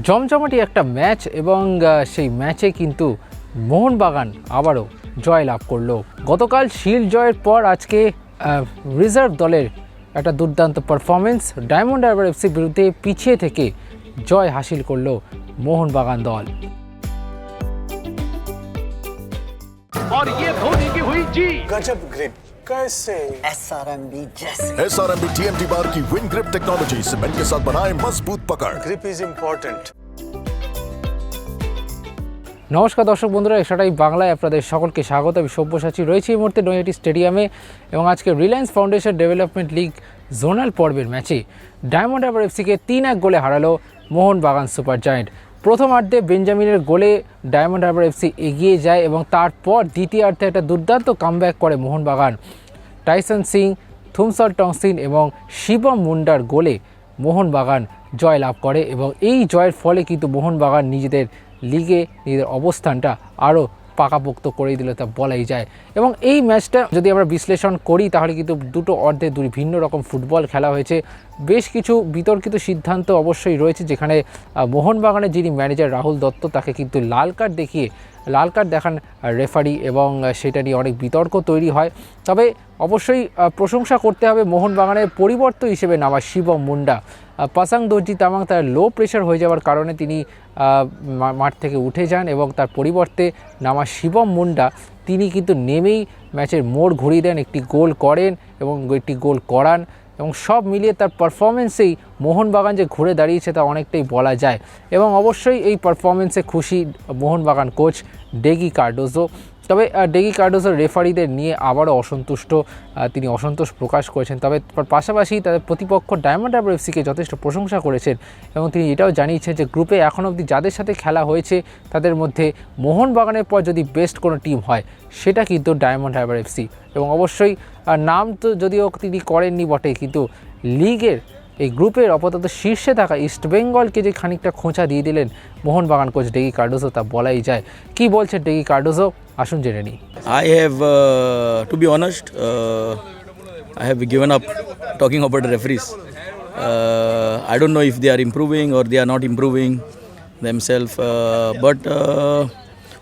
জমজমাটি একটা ম্যাচ এবং আহ, সেই ম্যাচে কিন্তু মোহনবাগান আবারও জয় লাভ করলো গতকাল শিল্ড জয়ের পর আজকে রিজার্ভ দলের একটা দুর্দান্ত পারফরমেন্স ডায়মন্ড হারবার এফসির বিরুদ্ধে পিছিয়ে থেকে জয় হাসিল করলো মোহনবাগান দল और ये धोनी की हुई जी गजब ग्रिप कैसे एस आर एम बी जैसे S R M B T M T bar की विन ग्रिप टेक्नोलॉजी सीमेंट के साथ बनाए मजबूत पकड़ ग्रिप इज इम्पोर्टेंट নমস্কার দর্শক বন্ধুরা এসাটাই বাংলায় আপনাদের সকলকে স্বাগত আমি সব্যসাচী রয়েছি এই মুহূর্তে নৈহাটি স্টেডিয়ামে এবং আজকে Reliance Foundation development league zonal পর্বের ম্যাচে ডায়মন্ড হারবার এফসিকে তিন এক গোলে হারালো মোহনবাগান সুপার জায়েন্ট প্রথমার্ধে বেঞ্জামিনের গোলে ডায়মন্ড হারবার এফসি এগিয়ে যায় এবং তারপর দ্বিতীয়ার্ধে একটা দুর্দান্ত কামব্যাক করে মোহনবাগান। টাইসন সিং থুমসল টংসিন এবং শিবম মুন্ডার গোলে মোহনবাগান জয় লাভ করে এবং এই জয়ের ফলে কিন্তু মোহনবাগান নিজেদের লিগে নিজেদের অবস্থানটা আরও পাকাপোক্ত করে দিল তা বলাই যায়। এবং এই ম্যাচটা যদি আমরা বিশ্লেষণ করি, তাহলে কিন্তু দুটো অর্ধে দুই ভিন্ন রকম ফুটবল খেলা হয়েছে। বেশ কিছু বিতর্কিত সিদ্ধান্ত অবশ্যই রয়েছে, যেখানে মোহনবাগানের যিনি ম্যানেজার রাহুল দত্ত, তাকে কিন্তু লাল কার্ড দেখিয়ে, লাল কার্ড দেখান রেফারি এবং সেটা নিয়ে অনেক বিতর্ক তৈরি হয়। তবে অবশ্যই প্রশংসা করতে হবে মোহনবাগানের পরিবর্তন হিসেবে নামা শিবম মুন্ডা। পাসাং দর্জি তামাং তার লো প্রেশার হয়ে যাওয়ার কারণে তিনি মাঠ থেকে উঠে যান এবং তার পরিবর্তে নামা শিবম মুন্ডা, তিনি কিন্তু নেমেই ম্যাচের মোড় ঘুরিয়ে দেন, একটি গোল করেন এবং একটি গোল করান এবং সব মিলিয়ে তার পারফরমেন্সেই মোহনবাগান যে ঘুরে দাঁড়িয়েছে তা অনেকটাই বলা যায়। এবং অবশ্যই এই পারফরমেন্সে খুশি মোহনবাগান কোচ ডেগি কার্ডোজো। তবে ডেগি কার্ডোজোর রেফারিদের নিয়ে আবারও অসন্তুষ্ট তিনি অসন্তোষ প্রকাশ করেছেন। তবে পাশাপাশি তাদের প্রতিপক্ষ ডায়মন্ড হারবার এফসিকে যথেষ্ট প্রশংসা করেছেন এবং তিনি এটাও জানিয়েছেন যে গ্রুপে এখন অবধি যাদের সাথে খেলা হয়েছে, তাদের মধ্যে মোহনবাগানের পর যদি বেস্ট কোনো টিম হয়, সেটা কিন্তু ডায়মন্ড হারবার এফসি। এবং অবশ্যই নাম তো যদিও তিনি করেননি বটে, কিন্তু লিগের এই গ্রুপের আপাতত শীর্ষে থাকা ইস্টবেঙ্গলকে যে খানিকটা খোঁচা দিয়ে দিলেন মোহনবাগান কোচ ডেগি কার্ডোজো তা বলাই যায় কি বলছে ডেগি কার্ডোজো আসুন জেনে নিই I have, uh, to be honest, uh, I have given up talking about the referees. Uh, I don't know if they are improving or they are not improving themselves. Uh, but uh,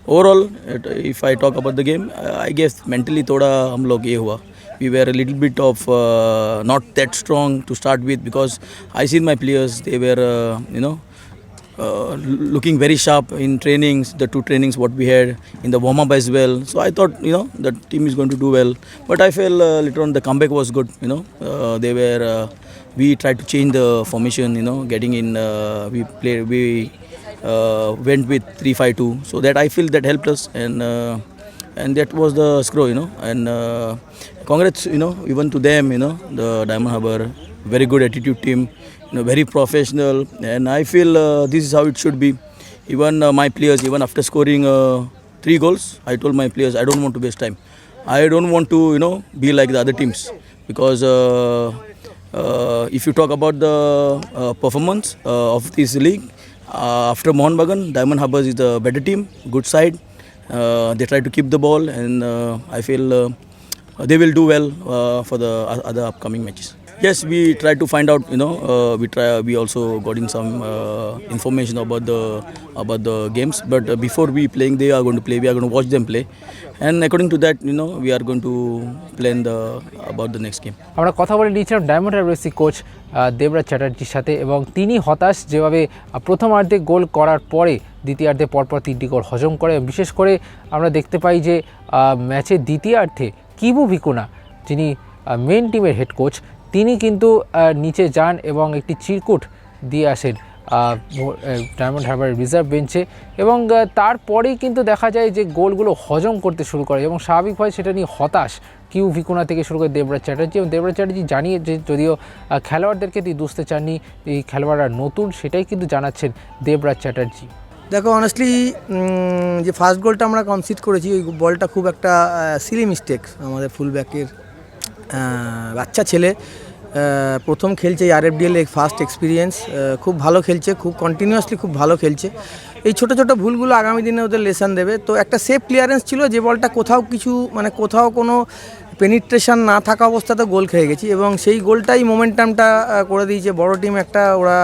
overall, it, if I talk about the game, uh, I guess mentally थोड़ा हम लोग ये हुआ. We were a little bit of uh, not that strong to start with because I seen my players. They were, uh, you know, uh, looking very sharp in trainings, the two trainings what we had in the warm up as well. So I thought, you know, the team is going to do well. But I felt uh, later on the comeback was good. You know, uh, they were. Uh, we tried to change the formation. You know, getting in. Uh, we played. We uh, went with three five two. So that I feel that helped us and. Uh, and that was the screw, you know. And uh, congrats, you know, even to them, you know, the Diamond Harbour, very good attitude team, you know, very professional. And I feel uh, this is how it should be. Even uh, my players, even after scoring uh, three goals, I told my players, I don't want to waste time. I don't want to, you know, be like the other teams because. Uh, uh, if you talk about the uh, performance uh, of this league, uh, after Mohan Bagan, Diamond Harbour is the better team, good side. Uh, they try to keep the ball, and uh, I feel uh, they will do well uh, for the other upcoming matches. Yes, we try to find out. You know, uh, we try. We also got in some uh, information about the about the games. But uh, before we playing, they are going to play. We are going to watch them play, and according to that, you know, we are going to plan the about the next game. আমরা কথা বলে নিয়েছিলাম Diamond Harbour coach Debraj চ্যাটার্জির সাথে এবং তিনি হতাশ যেভাবে প্রথমার্ধে গোল করার পরে দ্বিতীয়ার্ধে পরপর তিনটি গোল হজম করে বিশেষ করে আমরা দেখতে পাই যে ম্যাচের দ্বিতীয়ার্ধে কিবু ভিকুনা, যিনি মেন টিমের হেড কোচ তিনি কিন্তু নিচে যান এবং একটি চিরকুট দিয়ে আসেন ডায়মন্ড হারবার রিজার্ভ বেঞ্চে এবং তারপরেই কিন্তু দেখা যায় যে গোলগুলো হজম করতে শুরু করে এবং স্বাভাবিকভাবে সেটা নিয়ে হতাশ কিউ ভিকুনা থেকে শুরু করে দেবরাজ চ্যাটার্জি এবং দেবরাজ চ্যাটার্জি জানিয়ে যে যদিও খেলোয়াড়দেরকে তিনি দুষতে চাননি, এই খেলোয়াড়রা নতুন সেটাই কিন্তু জানাচ্ছেন দেবরাজ চ্যাটার্জি। দেখো অনেস্টলি যে ফার্স্ট গোলটা আমরা কনসিড করেছি, ওই বলটা খুব একটা সিলি মিস্টেক আমাদের ফুল ব্যাকের বাচ্চা ছেলে। প্রথম খেলছে R F DL first experience খুব ভালো খেলছে, খুব কন্টিনিউয়াসলি খুব ভালো খেলছে। এই ছোট ছোট ভুলগুলো আগামী দিনে ওদের লেসন দেবে। তো একটা সেফ ক্লিয়ারেন্স ছিল যে বলটা কোথাও কিছু মানে কোথাও কোনো পেনিট্রেশন না থাকা অবস্থাতে গোল খেয়ে গেছি। এবং সেই গোলটাই মোমেন্টামটা করে দিয়েছে। বড় টিম একটা, ওরা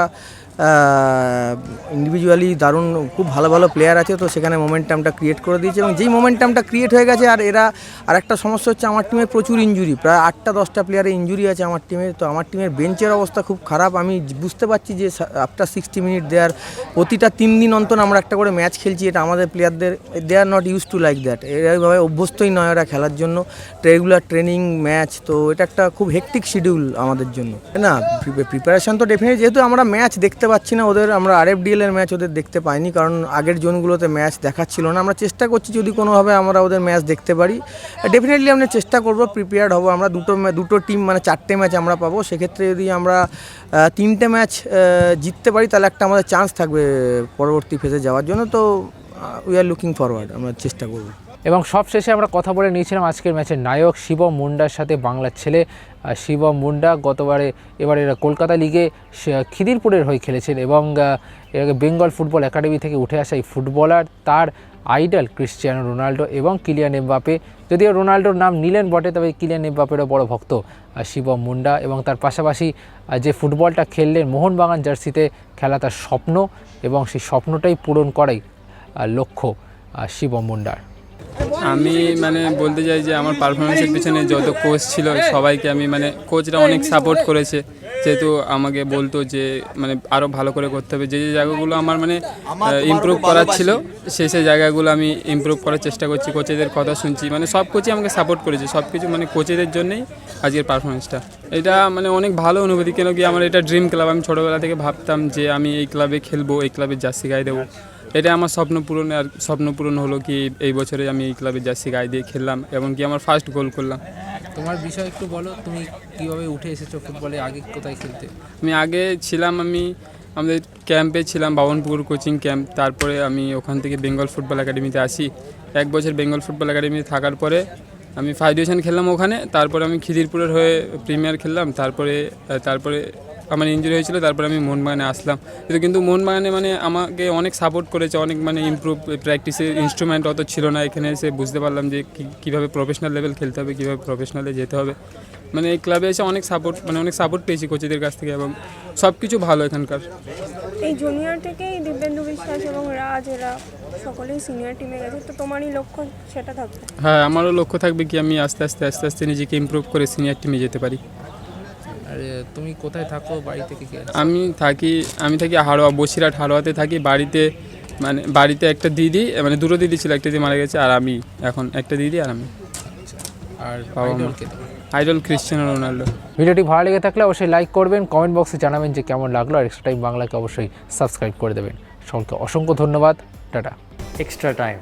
ইন্ডিভিজুয়ালি দারুণ, খুব ভালো ভালো প্লেয়ার আছে, তো সেখানে মোমেন্টামটা ক্রিয়েট করে দিয়েছে এবং যেই মোমেন্টামটা ক্রিয়েট হয়ে গেছে, আর এরা, আর একটা সমস্যা হচ্ছে আমার টিমে প্রচুর ইঞ্জুরি প্রায় আটটা দশটা প্লেয়ারের ইঞ্জুরি আছে আমার টিমে তো আমার টিমের বেঞ্চের অবস্থা খুব খারাপ, আমি বুঝতে পারছি যে আফটার সিক্সটি মিনিট দেয়ার প্রতিটা তিন দিন অন্তর আমরা একটা করে ম্যাচ খেলছি, এটা আমাদের প্লেয়ারদের they are not use to like that এভাবে অভ্যস্তই নয় ওরা খেলার জন্য রেগুলার ট্রেনিং ম্যাচ তো এটা একটা খুব হেকটিক শিডিউল আমাদের জন্য। না প্রিপারেশন তো ডেফিনেটলি যেহেতু আমরা ম্যাচ দেখতে পাচ্ছি না। ওদের আমরা আর এফ এর ম্যাচ ওদের দেখতে পাইনি কারণ আগের জোনগুলোতে ম্যাচ দেখাচ্ছিল না। আমরা চেষ্টা করছি যদি কোনোভাবে আমরা ওদের ম্যাচ দেখতে পারি। ডেফিনেটলি আমরা চেষ্টা করব প্রিপেয়ার্ড হব। আমরা দুটো দুটো টিম মানে চারটে ম্যাচ আমরা পাবো। সেক্ষেত্রে যদি আমরা তিনটে ম্যাচ জিততে পারি, তাহলে একটা আমাদের চান্স থাকবে, পরবর্তী ফেজে যাওয়ার জন্য। তো উই আর লুকিং ফরওয়ার্ড আমরা চেষ্টা করব। এবং সবশেষে আমরা কথা বলে নিয়েছিলাম আজকের ম্যাচের নায়ক শিবম মুন্ডার সাথে বাংলার ছেলে শিবম মুন্ডা। গতবারে, এবারে কলকাতা লিগে খিদিরপুরের হয়ে খেলেছেন এবং এর বেঙ্গল ফুটবল একাডেমি থেকে উঠে আসা এই ফুটবলার, তার আইডল ক্রিশ্চিয়ানো রোনাল্ডো এবং কিলিয়ান এমবাপে যদিও রোনাল্ডোর নাম নিলেন বটে, তবে কিলিয়ান এমবাপেরও বড় ভক্ত শিবম মুন্ডা এবং তার পাশাপাশি যে ফুটবলটা খেললেন মোহনবাগান জার্সিতে খেলা তার স্বপ্ন এবং সেই স্বপ্নটাই পূরণ করাই লক্ষ্য শিবম মুন্ডার। আমি মানে বলতে চাই যে আমার পারফরমেন্সের পিছনে যত কোচ ছিল, সবাইকে আমি মানে কোচরা অনেক সাপোর্ট করেছে। যেহেতু আমাকে বলতো যে মানে আরও ভালো করে করতে হবে। যে যে জায়গাগুলো আমার মানে ইমপ্রুভ করার ছিল সেই সেই জায়গাগুলো আমি ইমপ্রুভ করার চেষ্টা করছি। কোচেদের কথা শুনছি। মানে সব কোচই আমাকে সাপোর্ট করেছে। সব কিছু মানে কোচেদের জন্যই আজকের পারফরমেন্সটা এটা মানে অনেক ভালো অনুভূতি। কেন কি আমার এটা ড্রিম ক্লাব আমি ছোটোবেলা থেকে ভাবতাম যে আমি এই ক্লাবে খেলব, এই ক্লাবে জার্সি গায়ে দেবো। এটা আমার স্বপ্ন পূরণ আর স্বপ্ন পূরণ হলো কি এই বছরে আমি এই ক্লাবে জার্সি গায়ে দিয়ে খেললাম এবং কি আমার ফার্স্ট গোল করলাম। তোমার বিষয় একটু বলো তুমি কীভাবে উঠে এসেছ ফুটবলে আগে কোথায় খেলতে? আমি আগে ছিলাম আমি আমাদের ক্যাম্পে ছিলাম বাবনপুকুর কোচিং ক্যাম্প তারপরে আমি ওখান থেকে বেঙ্গল ফুটবল একাডেমিতে আসি। এক বছর বেঙ্গল ফুটবল একাডেমিতে থাকার পরে আমি ফাইভ ডিভিশন খেললাম ওখানে তারপরে আমি খিদিরপুরের হয়ে প্রিমিয়ার খেললাম তারপরে তারপরে আমার ইঞ্জুরি হয়েছিল তারপরে আমি মোহনবাগানে আসলাম। কিন্তু কিন্তু মোহনবাগানে মানে আমাকে অনেক সাপোর্ট করেছে অনেক মানে ইমপ্রুভ প্র্যাকটিসের ইনস্ট্রুমেন্ট অত ছিল না। এখানে এসে বুঝতে পারলাম যে কীভাবে প্রফেশনাল লেভেল খেলতে হবে কীভাবে প্রফেশনালে যেতে হবে। মানে এই ক্লাবে এসে অনেক সাপোর্ট মানে অনেক সাপোর্ট পেয়েছি কোচেদের কাছ থেকে এবং সব কিছু ভালো এখানকার। এই জুনিয়র থেকেই দিব্যেন্দু বিশ্বাস এবং রাজ এরা সকলেই সিনিয়র টিমে গেছে। তো তোমারই লক্ষ্য সেটা থাকবে? হ্যাঁ আমারও লক্ষ্য থাকবে কি আমি আস্তে আস্তে আস্তে আস্তে নিজেকে ইমপ্রুভ করে সিনিয়র টিমে যেতে পারি। আর তুমি কোথায় থাকো? বাড়ি থেকে কি আমি থাকি আমি থাকি হাড়োয়া বসিরহাট হাড়োয়াতে থাকি। বাড়িতে মানে বাড়িতে একটা দিদি মানে দুটো দিদি ছিল একটা দিদি মারা গেছে আর আমি। এখন একটা দিদি আর আমি। আর বাবা মা। আইডল ক্রিশ্চিয়ানো রোনাল্ডো ভিডিওটি ভালো লেগে থাকলে অবশ্যই লাইক করবেন কমেন্ট বক্সে জানাবেন যে কেমন লাগল আর এক্সট্রা টাইম বাংলাকে অবশ্যই সাবস্ক্রাইব করে দেবেন। সকলকে অসংখ্য ধন্যবাদ tata. Extra time.